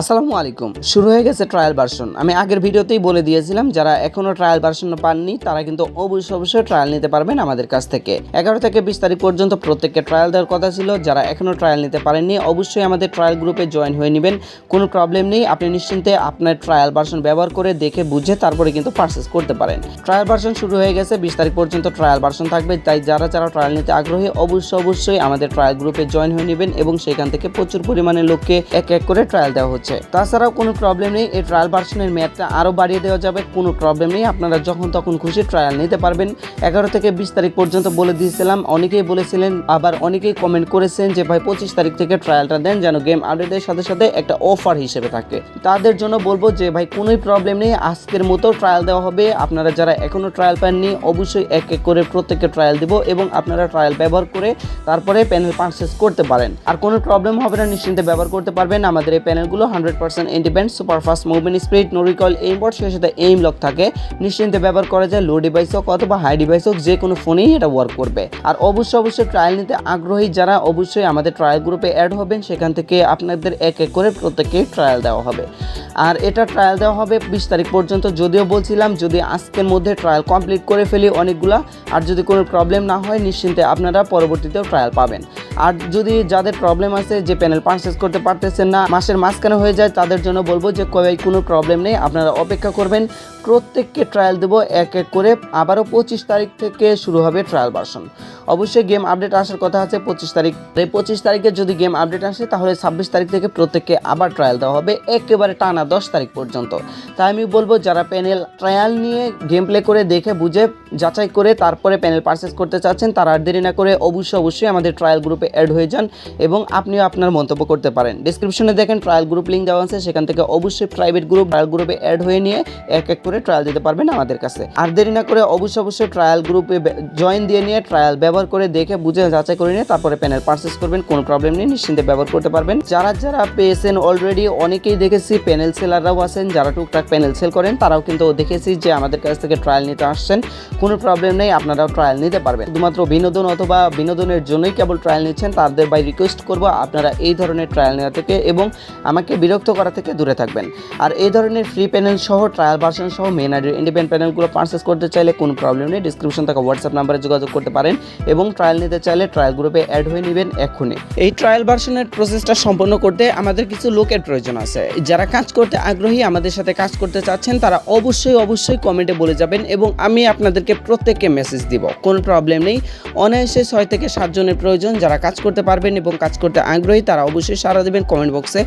আসসালামু আলাইকুম। শুরু হয়ে গেছে ট্রায়াল ভার্সন আমি আগের ভিডিওতেই বলে দিয়েছিলাম, যারা এখনও ট্রায়াল ভার্সন পাননি, তারা কিন্তু অবশ্যই অবশ্যই ট্রায়াল নিতে পারবেন আমাদের কাছ থেকে। এগারো থেকে বিশ তারিখ পর্যন্ত প্রত্যেককে ট্রায়াল দেওয়ার কথা ছিল। যারা এখনও ট্রায়াল নিতে পারেননি, অবশ্যই আমাদের ট্রায়াল গ্রুপে জয়েন হয়ে নেবেন। কোনো প্রবলেম নেই, আপনি নিশ্চিন্তে আপনার ট্রায়াল ভার্সন ব্যবহার করে দেখে বুঝে তারপরে কিন্তু পারচেস করতে পারেন। ট্রায়াল ভার্সন শুরু হয়ে গেছে, বিশ তারিখ পর্যন্ত ট্রায়াল ভার্সন থাকবে। তাই যারা যারা ট্রায়াল নিতে আগ্রহী, অবশ্যই অবশ্যই আমাদের ট্রায়াল গ্রুপে জয়েন হয়ে নেবেন এবং সেখান থেকে প্রচুর পরিমাণে লোককে এক এক করে ট্রায়াল দেওয়া হচ্ছে। তাছাড়াও কোনো প্রবলেম নেই, এই ট্রায়াল ভার্সনের মেয়াদটা আরও বাড়িয়ে দেওয়া যাবে, কোনো প্রবলেম নেই। আপনারা যখন তখন খুশি ট্রায়াল নিতে পারবেন। এগারো থেকে বিশ তারিখ পর্যন্ত বলে দিয়েছিলাম, অনেকেই বলেছিলেন, আবার অনেকেই কমেন্ট করেছেন যে, ভাই, পঁচিশ তারিখ থেকে ট্রায়ালটা দেন যেন গেম আপডেটের সাথে সাথে একটা অফার হিসেবে থাকে। তাদের জন্য বলব যে, ভাই, কোনোই প্রবলেম নেই, আজকের মতো ট্রায়াল দেওয়া হবে। আপনারা যারা এখনও ট্রায়াল পাননি, অবশ্যই এক এক করে প্রত্যেককে ট্রায়াল দিব এবং আপনারা ট্রায়াল ব্যবহার করে তারপরে প্যানেল পারচেস করতে পারেন। আর কোনো প্রবলেম হবে না, নিশ্চিন্তে ব্যবহার করতে পারবেন। আমাদের এই প্যানেলগুলো hundred percent independent superfast movement speed no recoil aimbot সেই সাথে এইম লক থাকে। নিশ্চিন্তে ব্যবহার করা যায় লো ডিভাইস হোক অথবা হাই ডিভাইস হোক যে কোনো ফোনেই এটা ওয়ার্ক করবে। আর অবশ্যই অবশ্যই ট্রায়াল নিতে আগ্রহী যারা অবশ্যই আমাদের ট্রায়াল গ্রুপে অ্যাড হবেন, সেখান থেকে আপনাদের এক এক করে প্রত্যেককে ট্রায়াল দেওয়া হবে। আর এটা ট্রায়াল দেওয়া হবে বিশ তারিখ পর্যন্ত, যদিও বলছিলাম, যদি আজকের মধ্যে ট্রায়াল কমপ্লিট করে ফেলি অনেকগুলা, আর যদি কোনো প্রবলেম না হয়, নিশ্চিন্তে আপনারা পরবর্তীতেও ট্রায়াল পাবেন। আর যদি যাদের প্রবলেম আছে, যে প্যানেল পারচেস করতে পারতেছেন না, মাসের মাঝখানে হয়ে যায়, তাদের জন্য বলব যে কবে কোনো প্রবলেম নেই। আপনারা অপেক্ষা করবেন, প্রত্যেককে ট্রায়াল দেবো এক এক করে। আবারও পঁচিশ তারিখ থেকে শুরু হবে ট্রায়াল ভার্সন অবশ্যই গেম আপডেট আসার কথা আছে, পঁচিশ তারিখ এই পঁচিশ তারিখে যদি গেম আপডেট আসে, তাহলে ছাব্বিশ তারিখ থেকে প্রত্যেককে আবার ট্রায়াল দেওয়া হবে, একেবারে টানা দশ তারিখ পর্যন্ত। তাই আমি বলব, যারা প্যানেল ট্রায়াল নিয়ে গেম প্লে করে দেখে, বুঝে, যাচাই করে তারপরে প্যানেল পারচেস করতে চাচ্ছেন, তারা আর দেরি না করে অবশ্যই অবশ্যই আমাদের ট্রায়াল গ্রুপে অ্যাড হয়ে যান এবং আপনিও আপনার মন্তব্য করতে পারেন। ডিসক্রিপশনে দেখেন ট্রায়াল গ্রুপ লিঙ্ক দেওয়া আছে, সেখান থেকে অবশ্যই প্রাইভেট গ্রুপ ট্রায়াল গ্রুপে অ্যাড হয়ে নিয়ে এক এক করে ট্রায়াল দিতে পারবেন আমাদের কাছে। আর দেরি না করে অবশ্যই অবশ্যই ট্রায়াল গ্রুপে জয়েন দিয়ে নিয়ে ট্রায়াল ব্যবহার করে দেখে, বুঝে, যাচাই করে নিয়ে তারপরে প্যানেল পারচেস করবেন, কোনো প্রবলেম নেই, নিশ্চিন্তে ব্যবহার করতে পারবেন। যারা যারা পেয়েছেন অলরেডি অনেকেই দেখেছি প্যানেল সেলাররাও আছেন, যারা টুকটাক প্যানেল সেল করেন, তারাও কিন্তু দেখেছি যে আমাদের কাছ থেকে ট্রায়াল নিতে আসছেন। কোনো প্রবলেম নেই, আপনারাও ট্রায়াল নিতে পারবেন। শুধুমাত্র বিনোদন অথবা বিনোদনের জন্যই কেবল ট্রায়াল নিচ্ছেন, তাদের বাই রিকোয়েস্ট করব আপনারা এই ধরনের ট্রায়াল নেওয়া থেকে এবং আমাকে বিরক্ত করা থেকে দূরে থাকবেন। আর এই ধরনের ফ্রি প্যানেল সহ ট্রায়াল ভার্সন সহ মেন আইডির ইন্ডিপেন্ডেন্ট প্যানেলগুলো পারচেস করতে চাইলে কোনো প্রবলেম নেই। ডিসক্রিপশন থাকা হোয়াটসঅ্যাপ নাম্বারে যোগাযোগ করতে পারেন এবং ট্রায়াল নিতে চাইলে ট্রায়াল গ্রুপে অ্যাড হয়ে নেবেন এক্ষুনি। এই ট্রায়াল ভার্সনের প্রসেসটা সম্পন্ন করতে আমাদের কিছু লোকের প্রয়োজন আছে। যারা কাজ করতে আগ্রহী, আমাদের সাথে কাজ করতে চাচ্ছেন, তারা অবশ্যই অবশ্যই কমেন্টে বলে যাবেন এবং আমি আপনাদেরকে প্রত্যেককে মেসেজ দিব। কোনো প্রবলেম নেই। অনায়াসে ছয় থেকে সাতজনের প্রয়োজন। যারা কাজ করতে পারবেন এবং কাজ করতে আগ্রহী, তারা অবশ্যই সারা দেবেন কমেন্ট বক্সে